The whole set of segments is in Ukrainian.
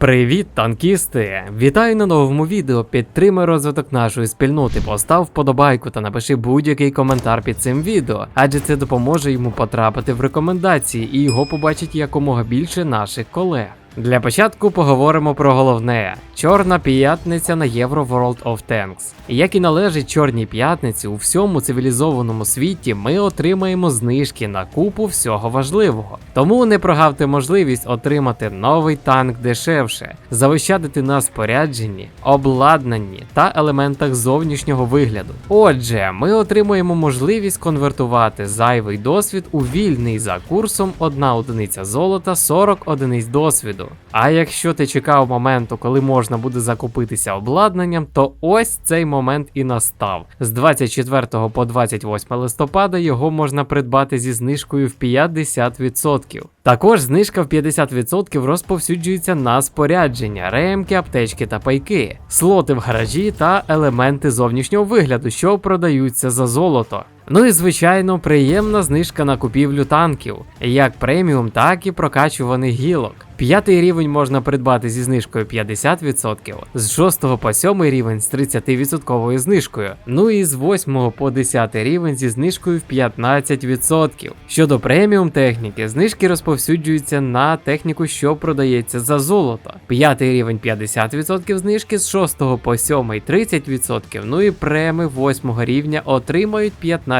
Привіт, танкісти! Вітаю на новому відео. Підтримай розвиток нашої спільноти, постав вподобайку та напиши будь-який коментар під цим відео, адже це допоможе йому потрапити в рекомендації і його побачить якомога більше наших колег. Для початку поговоримо про головне: Чорна п'ятниця на Euro World of Tanks. Як і належить Чорній п'ятниці, у всьому цивілізованому світі ми отримаємо знижки на купу всього важливого. Тому не прогавте можливість отримати новий танк дешевше, заощадити на спорядженні, обладнанні та елементах зовнішнього вигляду. Отже, ми отримуємо можливість конвертувати зайвий досвід у вільний за курсом 1 одиниця золота 40 одиниць досвіду. А якщо ти чекав моменту, коли можна буде закупитися обладнанням, то ось цей момент і настав. З 24 по 28 листопада його можна придбати зі знижкою в 50%. Також знижка в 50% розповсюджується на спорядження, ремки, аптечки та пайки, слоти в гаражі та елементи зовнішнього вигляду, що продаються за золото. Ну і звичайно, приємна знижка на купівлю танків, як преміум, так і прокачуваних гілок. П'ятий рівень можна придбати зі знижкою 50%, з 6 по 7 рівень з 30% знижкою, ну і з 8 по 10 рівень зі знижкою в 15%. Щодо преміум техніки, знижки розповсюджуються на техніку, що продається за золото. П'ятий рівень 50% знижки, з 6 по 7 30%, ну і преми 8 рівня отримають 15%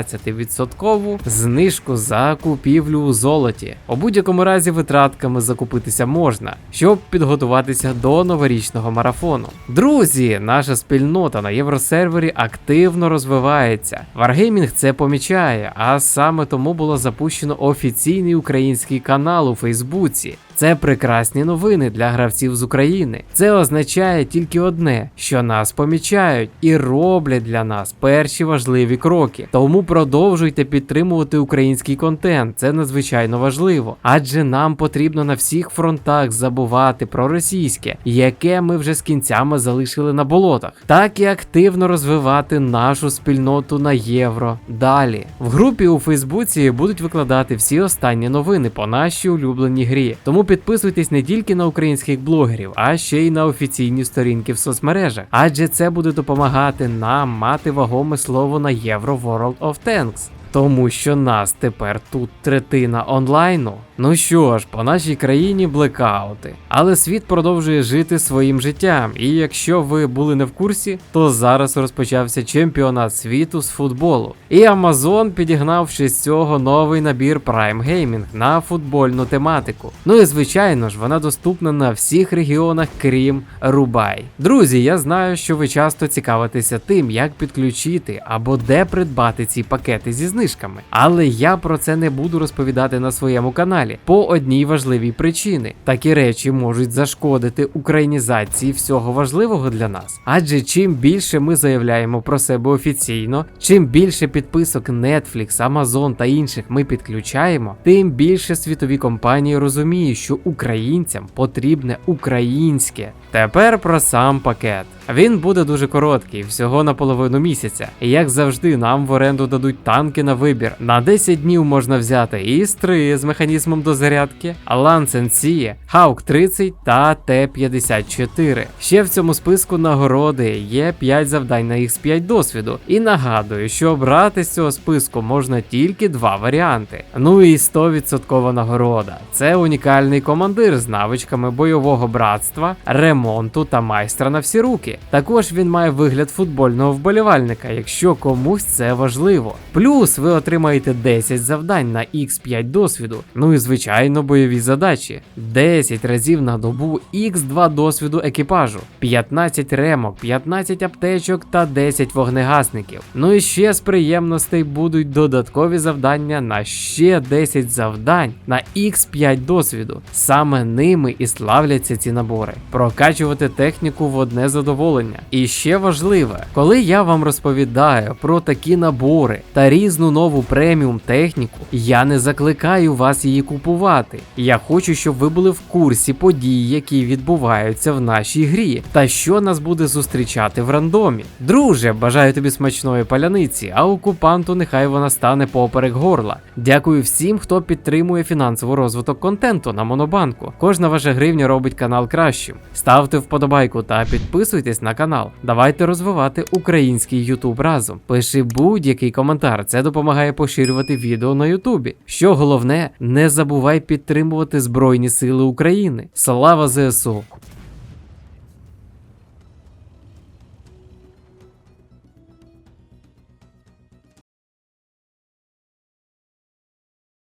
знижку за купівлю у золоті. У будь-якому разі витратками закупитися можна, щоб підготуватися до новорічного марафону. Друзі, наша спільнота на євросервері активно розвивається. Wargaming це помічає, а саме тому було запущено офіційний український канал у Фейсбуці. Це прекрасні новини для гравців з України. Це означає тільки одне, що нас помічають і роблять для нас перші важливі кроки. Тому продовжуйте підтримувати український контент. Це надзвичайно важливо, адже нам потрібно на всіх фронтах забувати про російське, яке ми вже з кінцями залишили на болотах, так і активно розвивати нашу спільноту на євро. Далі в групі у Фейсбуці будуть викладати всі останні новини по нашій улюбленій грі. Тому підписуйтесь не тільки на українських блогерів, а ще й на офіційні сторінки в соцмережах, адже це буде допомагати нам мати вагоме слово на Євро World of Tanks. Тому що нас тепер тут третина онлайну. Ну що ж, по нашій країні блекаути. Але світ продовжує жити своїм життям. І якщо ви були не в курсі, то зараз розпочався чемпіонат світу з футболу. І Amazon підігнав ще з цього новий набір Prime Gaming на футбольну тематику. Ну і звичайно ж, вона доступна на всіх регіонах, крім Рубай. Друзі, я знаю, що ви часто цікавитеся тим, як підключити або де придбати ці пакети зі знижками. Але я про це не буду розповідати на своєму каналі по одній важливій причини. Такі речі можуть зашкодити українізації всього важливого для нас. Адже чим більше ми заявляємо про себе офіційно, чим більше підписок Netflix, Amazon та інших ми підключаємо, тим більше світові компанії розуміють, що українцям потрібне українське. Тепер про сам пакет. Він буде дуже короткий, всього на половину місяця. І як завжди, нам в оренду дадуть танки на вибір. На 10 днів можна взяти ІС-3 з механізмом дозарядки, Lancen C, Hawk 30 та Т-54. Ще в цьому списку нагороди є 5 завдань на X5 досвіду. І нагадую, що обрати з цього списку можна тільки два варіанти. Ну і 100% нагорода. Це унікальний командир з навичками бойового братства, ремонту та майстра на всі руки. Також він має вигляд футбольного вболівальника, якщо комусь це важливо. Плюс ви отримаєте 10 завдань на X5 досвіду. Ну і звичайно бойові задачі. 10 разів на добу X2 досвіду екіпажу, 15 ремок, 15 аптечок та 10 вогнегасників. Ну і ще з приємностей будуть додаткові завдання на ще 10 завдань на X5 досвіду. Саме ними і славляться ці набори. Прокачувати техніку в одне задоволення. І ще важливе, коли я вам розповідаю про такі набори та різну нову преміум техніку, я не закликаю вас її купувати. Я хочу, щоб ви були в курсі подій, які відбуваються в нашій грі, та що нас буде зустрічати в рандомі. Друже, бажаю тобі смачної паляниці, а окупанту нехай вона стане поперек горла. Дякую всім, хто підтримує фінансовий розвиток контенту на Монобанку. Кожна ваша гривня робить канал кращим. Ставте вподобайку та підписуйтесь на канал. Давайте розвивати український Ютуб разом. Пиши будь-який коментар, це допомагає поширювати відео на Ютубі. Що головне, не забувай підтримувати Збройні Сили України. Слава ЗСУ!